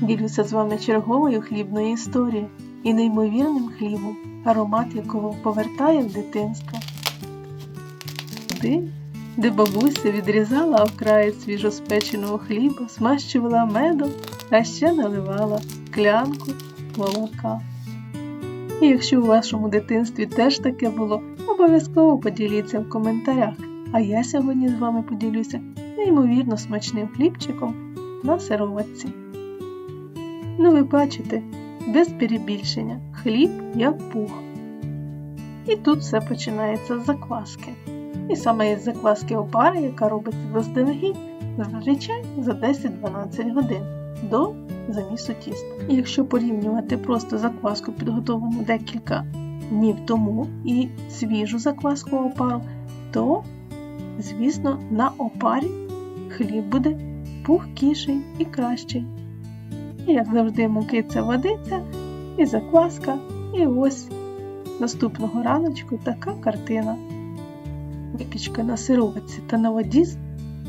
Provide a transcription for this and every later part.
Ділюся з вами черговою хлібною історією і неймовірним хлібом, аромат якого повертає в дитинство. Туди, де бабуся відрізала окраї свіжоспеченого хліба, смащувала медом, а ще наливала склянку молока. І якщо у вашому дитинстві теж таке було, обов'язково поділіться в коментарях. А я сьогодні з вами поділюся неймовірно смачним хлібчиком на сироватці. Ну, ви бачите, без перебільшення, хліб як пух. І тут все починається з закваски. І саме із закваски опари, яка робиться заздалегідь, зазвичай за 10-12 годин до замісу тіста. І якщо порівнювати просто закваску, підготовану декілька днів тому, і свіжу закваску опару, то, звісно, на опарі хліб буде пухкіший і кращий. І як завжди мукиця водиться, і закваска, і ось наступного раночку така картина. Випічка на сировиці та на воді,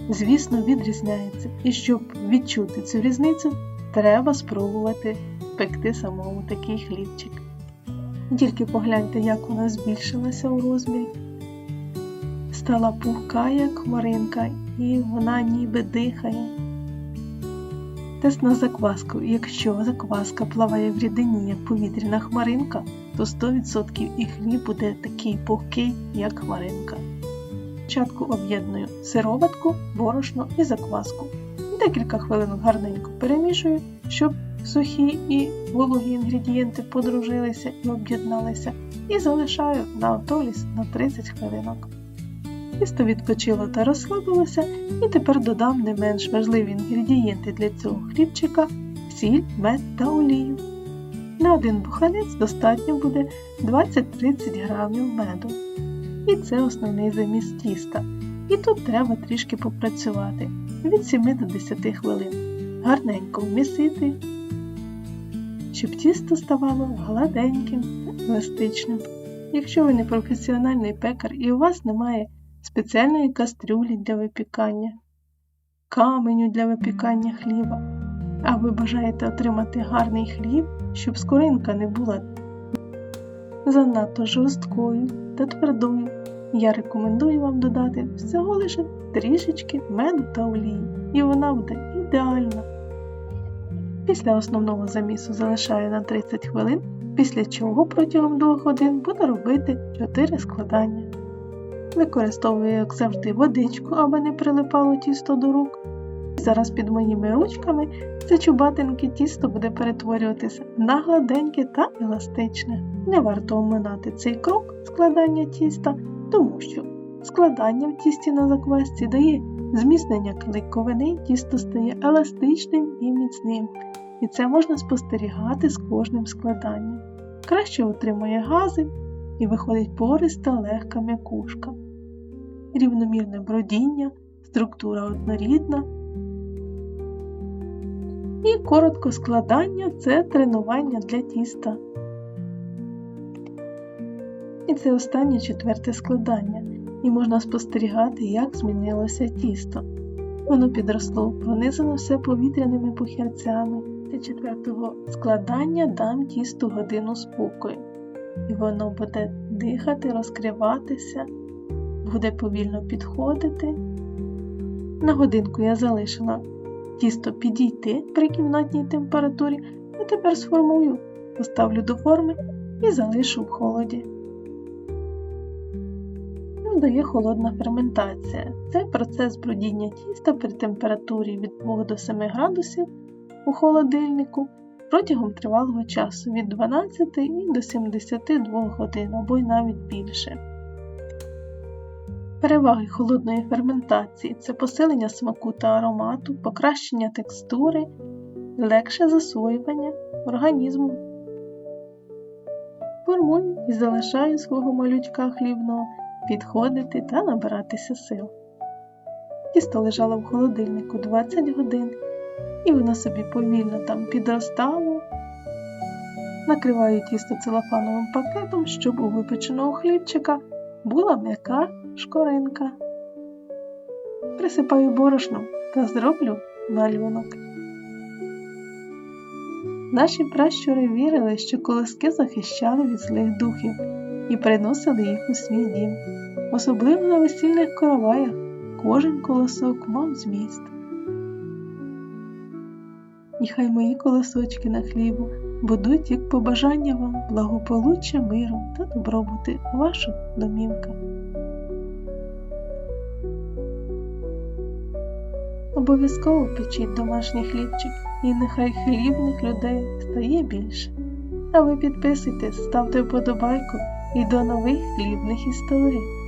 звісно, відрізняється. І щоб відчути цю різницю, треба спробувати пекти самому такий хлібчик. Тільки погляньте, як вона збільшилася у розмірі. Стала пухка, як хмаринка, і вона ніби дихає. Тест на закваску. Якщо закваска плаває в рідині, як повітряна хмаринка, то 100% і хліб буде такий пухкий, як хмаринка. Спочатку об'єдную сироватку, борошно і закваску. Декілька хвилин гарненько перемішую, щоб сухі і вологі інгредієнти подружилися і об'єдналися, і залишаю на автоліс на 30 хвилинок. Тісто відпочило та розслабилося, і тепер додам не менш важливі інгредієнти для цього хлібчика сіль, мед та олію. На один буханець достатньо буде 20-30 грамів меду. І це основний заміс тіста. І тут треба трішки попрацювати від 7 до 10 хвилин. Гарненько вмісити, щоб тісто ставало гладеньким та еластичним. Якщо ви не професіональний пекар і у вас немає спеціальної кастрюлі для випікання, каменю для випікання хліба, а ви бажаєте отримати гарний хліб, щоб скоринка не була занадто жорсткою та твердою, я рекомендую вам додати всього лише трішечки меду та олії, і вона буде ідеальна. Після основного замісу залишаю на 30 хвилин, після чого протягом 2 годин буду робити 4 складання. Використовую, як завжди, водичку, аби не прилипало тісто до рук. Зараз під моїми ручками це чубатеньке тісто буде перетворюватися на гладеньке та еластичне. Не варто оминати цей крок складання тіста, тому що складання в тісті на заквасці дає зміцнення клейковини, тісто стає еластичним і міцним, і це можна спостерігати з кожним складанням. Краще утримує гази і виходить пориста легка м'якушка. Рівномірне бродіння, структура однорідна. І коротко складання це тренування для тіста. І це останнє четверте складання, і можна спостерігати, як змінилося тісто. Воно підросло, пронизано все повітряними похерцями. Для четвертого складання дам тісту годину спокою, і воно буде дихати, розкриватися, буде повільно підходити. На годинку я залишила тісто підійти при кімнатній температурі, а тепер сформую, поставлю до форми і залишу в холоді. Дає холодна ферментація. Це процес бродіння тіста при температурі від 2 до 7 градусів у холодильнику протягом тривалого часу від 12 до 72 годин або й навіть більше. Переваги холодної ферментації це посилення смаку та аромату, покращення текстури, легше засвоювання організму. Формую і залишаю свого малючка хлібного підходити та набиратися сил. Тісто лежало в холодильнику 20 годин, і воно собі повільно там підростало. Накриваю тісто целофановим пакетом, щоб у випеченого хлібчика була м'яка шкоринка. Присипаю борошном та зроблю малюнок. Наші пращури вірили, що колоски захищали від злих духів і приносили їх у свій дім. Особливо на весільних короваях кожен колосок мав зміст. І хай мої колосочки на хлібу будуть як побажання вам благополуччя, миру та добробути у ваших домівках. Обов'язково печіть домашній хлібчик, і нехай хлібних людей стає більше. А ви підписуйтесь, ставте вподобайку і до нових хлібних історій.